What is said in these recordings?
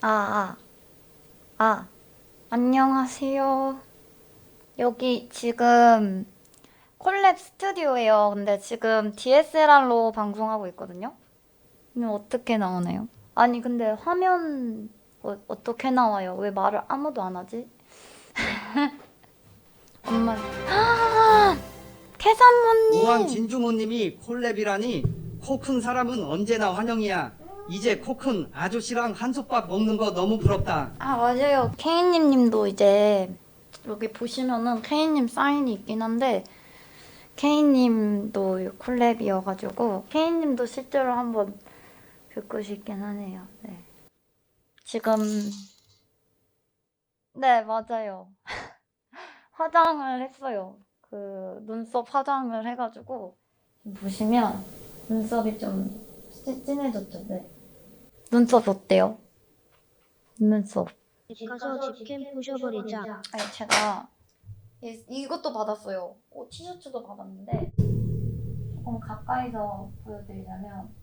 아, 아. 아. 안녕하세요. 여기 지금 콜랩 스튜디오예요. 근데 지금 DSLR로 방송하고 있거든요. 근데 어떻게 나오나요? 아니, 근데 화면 어, 어떻게 나와요? 왜 말을 아무도 안 하지? 엄마. 우왕 캐산모님! 진중호님이 콜랩이라니 코 큰 사람은 언제나 환영이야. 이제 코큰 아저씨랑 한솥밥 먹는 거 너무 부럽다. 아 맞아요. 케이님 님도 이제 여기 보시면은 케이님 사인이 있긴 한데 케이님 님도 콜랩이어가지고 케이님 님도 실제로 한번 뵙고 싶긴 하네요. 네. 지금 네 맞아요. 화장을 했어요. 그 눈썹 화장을 해가지고 보시면 눈썹이 좀 찐- 진해졌죠. 네. 눈썹 어때요? 눈썹. 집 가서 집캠 부셔버리자. 아니 제가 이, 이것도 받았어요. 어, 티셔츠도 받았는데 조금 가까이서 보여드리자면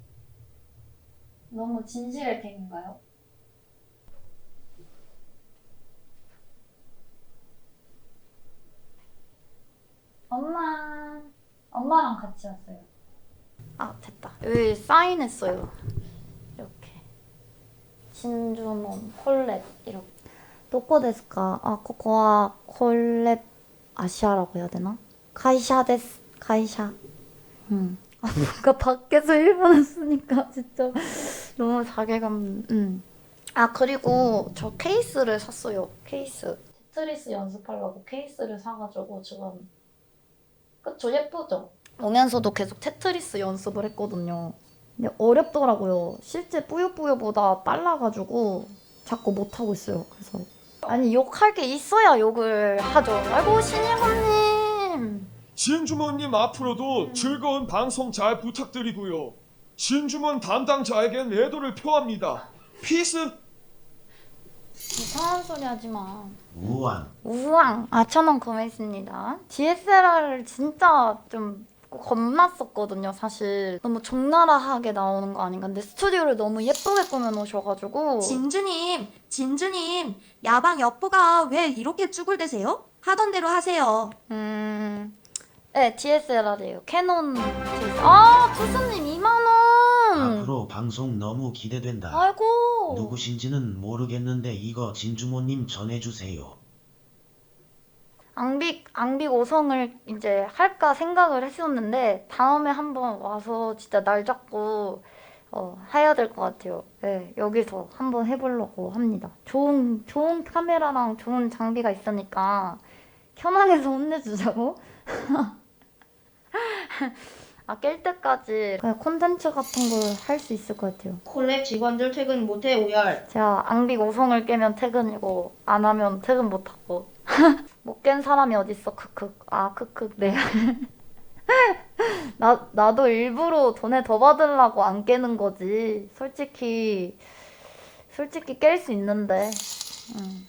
너무 진실의 템인가요? 엄마 엄마랑 같이 왔어요. 아 됐다. 여기 사인했어요. 신주몬 콜랩 이렇게 도코데스까? 아, 코코아 콜랩 아시아라고 해야 되나? 가이샤데스 가이샤. 음. 아, 뭔가 그 밖에서 일본어 쓰니까 진짜 너무 자괴감. 음. 아 그리고 저 케이스를 샀어요. 케이스. 테트리스 연습하려고 케이스를 사가지고 지금 그쵸 예쁘죠? 오면서도 계속 테트리스 연습을 했거든요. 근데 어렵더라고요. 실제 뿌요뿌요보다 빨라가지고 자꾸 못하고 있어요. 그래서 아니 욕할 게 있어야 욕을 하죠. 아이고 신예건님. 신주모님 앞으로도 즐거운 방송 잘 부탁드리고요. 신주몬 담당자에겐 애도를 표합니다. 피스! 이상한 소리 하지 마. 우왕 우왕. 아, 천원 구매했습니다. DSLR을 진짜 좀 겁났었거든요, 사실. 너무 적나라하게 나오는 거 아닌가. 근데 스튜디오를 너무 예쁘게 꾸며놓으셔가지고. 진주님, 진주님, 야방 엽보가 왜 이렇게 쭈글대세요? 하던 대로 하세요. 음. 네, DSLR이에요. 캐논. 아, 투수님 2만원! 앞으로 방송 너무 기대된다. 아이고. 누구신지는 모르겠는데 이거 진주모님 전해주세요. 앙빅 앙빅 5성을 이제 할까 생각을 했었는데 다음에 한번 와서 진짜 날 잡고 어, 해야 될 것 같아요. 네, 여기서 한번 해보려고 합니다. 좋은 좋은 카메라랑 좋은 장비가 있으니까 현황에서 혼내주자고. 아 깰 때까지 그냥 콘텐츠 같은 걸 할 수 있을 것 같아요. 콜랩 직원들 퇴근 못해 오열. 제가 앙빅 5성을 깨면 퇴근이고 안 하면 퇴근 못 하고 못 깬 사람이 어딨어 크크 아 크크 네. 나 나도 일부러 돈에 더 받으려고 안 깨는 거지. 솔직히 솔직히 깰 수 있는데. 음.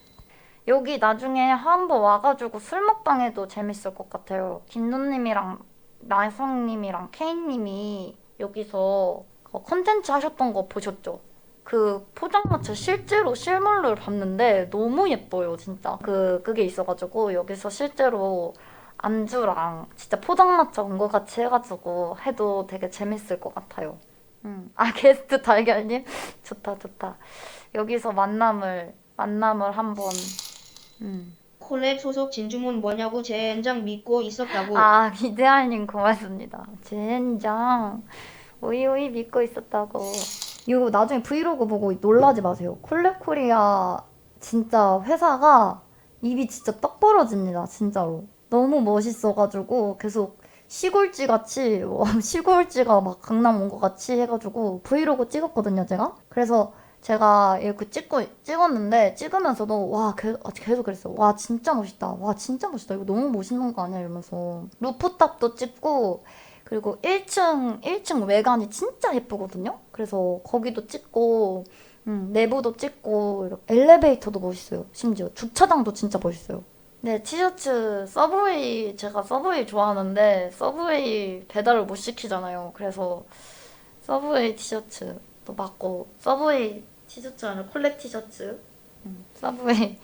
여기 나중에 한번 와가지고 술 먹방해도 재밌을 것 같아요. 김누님이랑 나성님이랑 케이님이 여기서 그 컨텐츠 하셨던 거 보셨죠? 그 포장마차 실제로 실물로 봤는데 너무 예뻐요, 진짜. 그 그게 있어가지고 여기서 실제로 안주랑 진짜 포장마차 온거 같이 해가지고 해도 되게 재밌을 것 같아요. 음. 아 게스트 달걀님 좋다 좋다. 여기서 만남을 만남을 한번. 음. 콜랩 소속 진주문 뭐냐고 제 엔장 믿고 있었다고. 아 이데알님 고맙습니다. 젠장 오이오이 믿고 있었다고. 이거 나중에 브이로그 보고 놀라지 마세요. 콜레코리아 진짜 회사가 입이 진짜 떡 벌어집니다. 진짜로. 너무 멋있어가지고 계속 시골지 같이 와, 시골지가 막 강남 온 것 같이 해가지고 브이로그 찍었거든요 제가. 그래서 제가 이렇게 찍고 찍었는데 찍으면서도 와 계- 계속 그랬어요. 와 진짜 멋있다. 와 진짜 멋있다. 이거 너무 멋있는 거 아니야 이러면서 루프탑도 찍고 그리고 1층 1층 외관이 진짜 예쁘거든요. 그래서 거기도 찍고 음, 내부도 찍고 이렇게 엘리베이터도 멋있어요. 심지어 주차장도 진짜 멋있어요. 네 티셔츠 서브웨이 제가 서브웨이 좋아하는데 서브웨이 배달을 못 시키잖아요. 그래서 서브웨이 티셔츠도 받고 서브웨이 티셔츠 아니라 콜렉 티셔츠. 음, 서브웨이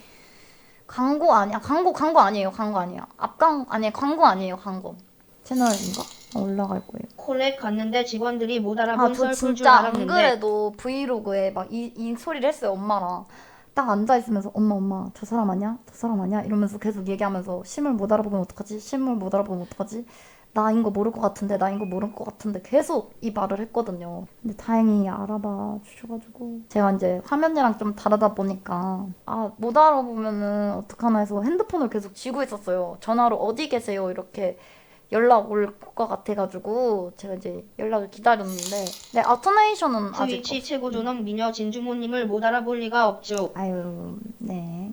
광고 아니야? 광고 광고 아니에요. 광고 아니에요. 앞광 아니 광고 아니에요. 광고. 채널인가? 올라갈 거예요. 콜렉 갔는데 직원들이 못 알아본 아, 저 썰풀 줄 진짜 안 알았는데 그래도 브이로그에 막 이 이 소리를 했어요, 엄마랑. 딱 앉아 있으면서 엄마 엄마 저 사람 아니야? 저 사람 아니야? 이러면서 계속 얘기하면서 실물 못 알아보면 어떡하지? 실물 못 알아보면 어떡하지? 나인 거 모를 것 같은데 나인 거 모를 것 같은데 계속 이 말을 했거든요. 근데 다행히 알아봐 주셔가지고 제가 이제 화면이랑 좀 다르다 보니까 아 못 알아보면은 어떡하나 해서 핸드폰을 계속 쥐고 있었어요. 전화로 어디 계세요? 이렇게 연락 올 것 같아가지고 제가 이제 연락을 기다렸는데 네 아토네이션은 아직 트위치 최고 존엄 미녀 진주모님을 못 알아볼 리가 없죠. 아유, 네.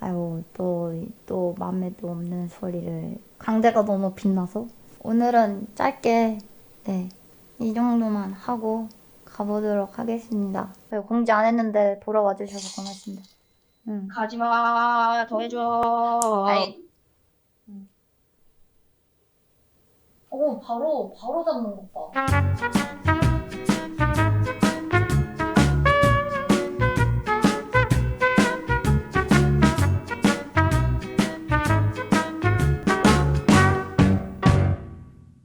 아유, 또, 또 맘에도 없는 소리를. 강대가 너무 빛나서. 오늘은 짧게, 네. 이 정도만 하고 가보도록 하겠습니다. 네, 공지 안 했는데 보러 와주셔서 고맙습니다. 응. 가지마 더 해줘. 아이. 오, 바로, 바로 잡는 것 봐.